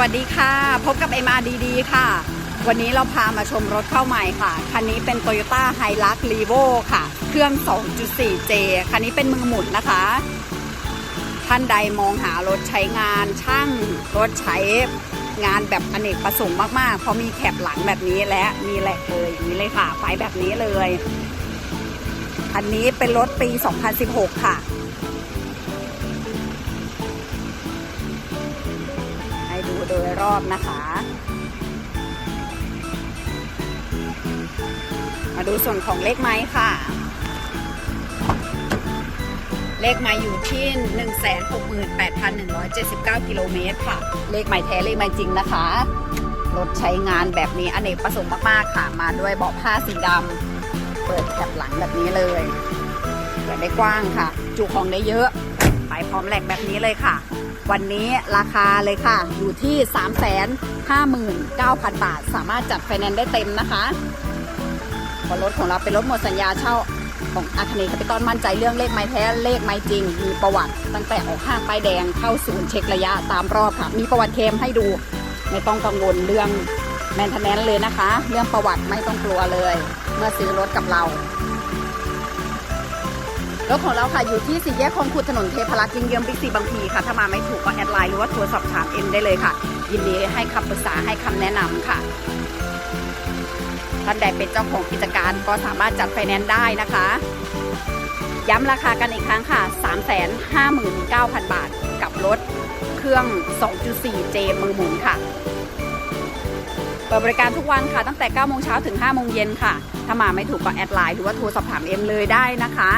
วัสดีค่ะ พบกับ MRDD ค่ะ วันนี้เราพามาชมรถเข้าใหม่ค่ะ คันนี้เป็น Toyota Hilux Revo ค่ะ เครื่อง 2.4J คันนี้เป็นมือหมุนนะคะ ท่านใดมองหารถใช้งานช่าง รถใช้งานแบบอเนกประสงค์มากๆ เพราะมีแคปหลังแบบนี้และมีแหลกเลยอย่างนี้เลยค่ะไฟแบบนี้เลยคันนี้เป็นรถปี 2016 ค่ะ โดยรอบนะคะ มาดูส่วนของเลขไม้ค่ะ เลขไม้อยู่ที่ 168,179 กิโลเมตรค่ะ เลขไม้แท้เลขไม้จริงนะคะ รถใช้งานแบบนี้อเนกประสงค์มาก ๆ ค่ะ มาด้วยเบาะผ้าสีดำเปิดแคปหลังแบบนี้เลยเปิดได้กว้างค่ะ จุของได้เยอะ ไปพร้อมแหลกแบบนี้เลยค่ะ วันนี้ราคาเลยค่ะ อยู่ที่ 359,000 บาท สามารถจัดไฟแนนซ์ได้เต็มนะคะพราะรถของเราเป็นรถหมดสัญญาเช่าของอาคเนคาปิตอลมั่นใจเรื่องเลขไม้แท้เลขไม้จริง มีประวัติตั้งแต่ออกห้างป้ายแดงเข้าศูนย์เช็คระยะตามรอบค่ะ มีประวัติเคมให้ดู ไม่ต้องกังวลเรื่องแมนเทนแนนเลยนะคะ เรื่องประวัติไม่ต้องกลัวเลย เมื่อซื้อรถกับเรา รถของเราค่ะอยู่ที่สี่แยกคลองขุดถนนเทพรักษ์ยิงเยื้อมบิ๊กซีบางพีค่ะถ้ามาไม่ถูกก็แอดไลน์หรือว่าโทรสอบถามเอ็มได้เลยค่ะ ยินดีให้คำปรึกษาให้คำแนะนำค่ะท่านใดเป็นเจ้าของกิจการก็สามารถจัดไฟแนนซ์ได้นะคะ ย้ำราคากันอีกครั้งค่ะ 359,000 บาทกับรถเครื่อง 2.4J มือหมุนค่ะเปิดบริการทุกวันค่ะตั้งแต่ 9 โมงเช้าถึง 5 โมงเย็นค่ะ ถ้ามาไม่ถูกก็แอดไลน์หรือว่าโทรสอบถามเอ็มเลยได้นะคะ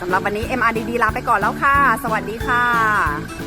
สำหรับวันนี้ MRDD ลาไปก่อนแล้วค่ะ สวัสดีค่ะ